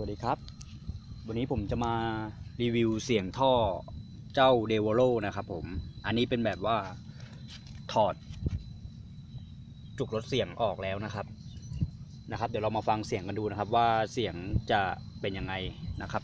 วัสดีครับ วันนี้ผมจะมารีวิวเสียงท่อเจ้า d e v o l o นะครับผม อันนี้เป็นแบบว่าถอด จุกลดเสียงออกแล้วนะครับนะครับ เดี๋ยวเรามาฟังเสียงกันดูนะครับว่าเสียงจะเป็นยังไงนะครับ